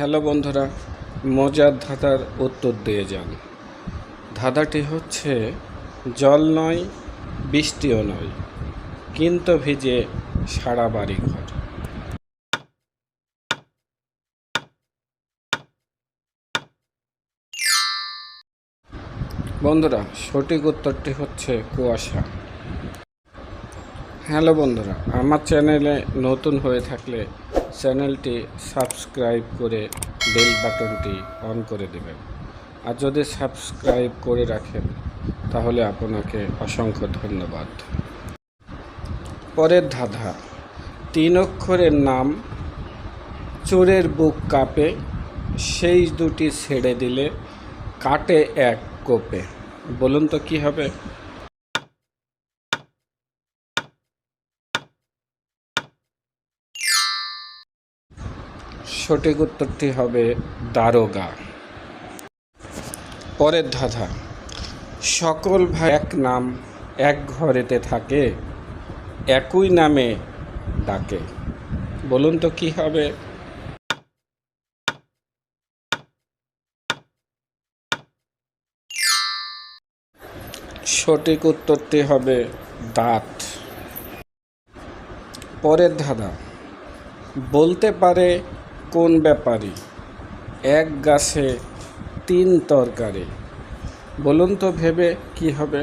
Hello বন্ধুরা, মজার ধাঁধার উত্তর দিয়ে যান। ধাঁধাটি হচ্ছে জল নয়, বৃষ্টিও নয়, কিন্তু ভিজে সারা বাড়ি ঘর বন্ধুরা, সঠিক উত্তরটি হচ্ছে কুয়াশা। হ্যালো বন্ধুরা, আমার চ্যানেলে নতুন হয়ে থাকলে চ্যানেলটি সাবস্ক্রাইব করে বেল বাটনটি অন করে দেবেন। আর যদি সাবস্ক্রাইব করে রাখেন, তাহলে আপনাকে অসংখ্য ধন্যবাদ। পরের ধাঁধা, তিন অক্ষরের নাম চোরের বুক কাঁপে, সেই দুটি ছেড়ে দিলে কাটে এক কোপে। বলুন তো কী হবে? সঠিক উত্তরটি হবে দারোগা। পরের ধাঁধা, সকল ভাই এক নাম, এক ঘরেতে থাকে, একই নামে ডাকে। বলুন তো কি হবে? সঠিক উত্তরটি হবে দাঁত। পরের ধাঁধা, বলতে পারে কোন ব্যাপারী? এক গাছে তিন তরকারি। বলুন তো ভেবে কি হবে?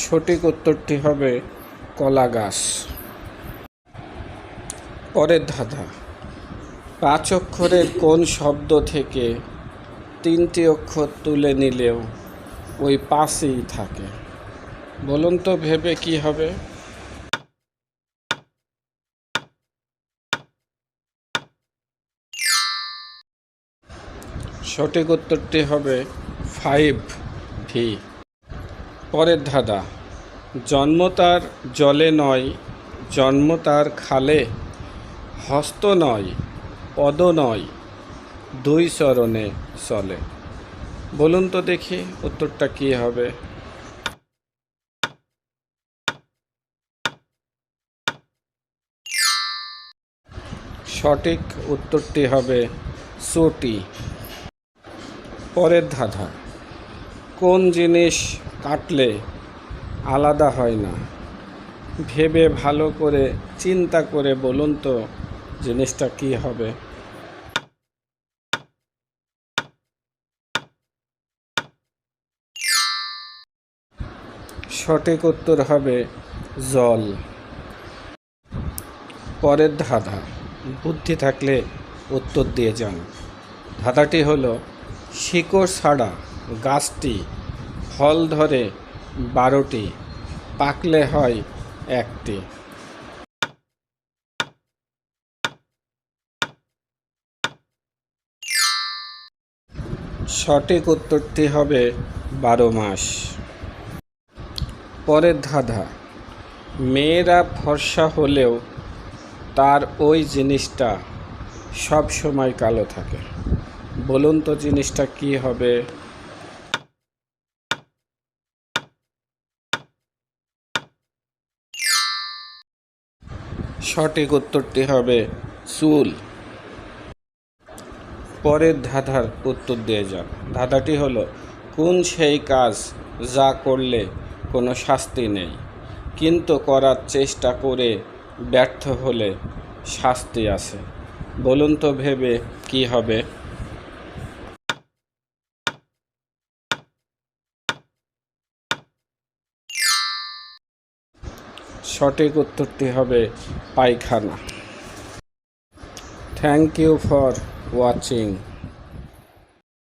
সঠিক উত্তরটি হবে কলা গাছ। পরের ধাঁধা। পাঁচ অক্ষরের কোন শব্দ থেকে তিনটি অক্ষর তুলে নিলেও ওই পাশেই থাকে। বলুন তো ভেবে কি হবে? সঠিক উত্তরটি হবে ফাইভ ভি পরের ধাঁধা, জন্ম তার জলে নয়, জন্ম তার খালে, হস্ত নয়, পদ নয়, দুই চরণে চলে। বলুন তো দেখি উত্তরটা কি হবে? সঠিক উত্তরটি হবে চটি। পরের ধাঁধা, কোন জিনিস কাটলে আলাদা হয় না? ভেবে ভালো করে চিন্তা করে বলুন তো জিনিসটা কি হবে? সঠিক উত্তর হবে জল। পরের ধাঁধা বুদ্ধি থাকলে উত্তর দিয়ে যান। ধাঁধাটি হলো শিকড় ছাড়া গাছটি ফল ধরে বারোটি, পাকলে হয় একটি। সঠিক উত্তরটি হবে বারো মাস। পরের ধাঁধা, মেয়েরা ফর্সা হলেও তার ওই জিনিসটা সব সময় কালো থাকে। বলুন তো জিনিসটা কি হবে? সঠিক উত্তরটি হবে চুল। পরের ধাঁধার উত্তর দিয়ে যান। ধাঁধাটি হলো, কোন সেই কাজ যা করলে কোনো শাস্তি নেই, কিন্তু করার চেষ্টা করে ব্যর্থ হলে শাস্তি আছে। বলুন তো ভেবে কি হবে? সঠিক উত্তরটি হবে পায়খানা। Thank you for watching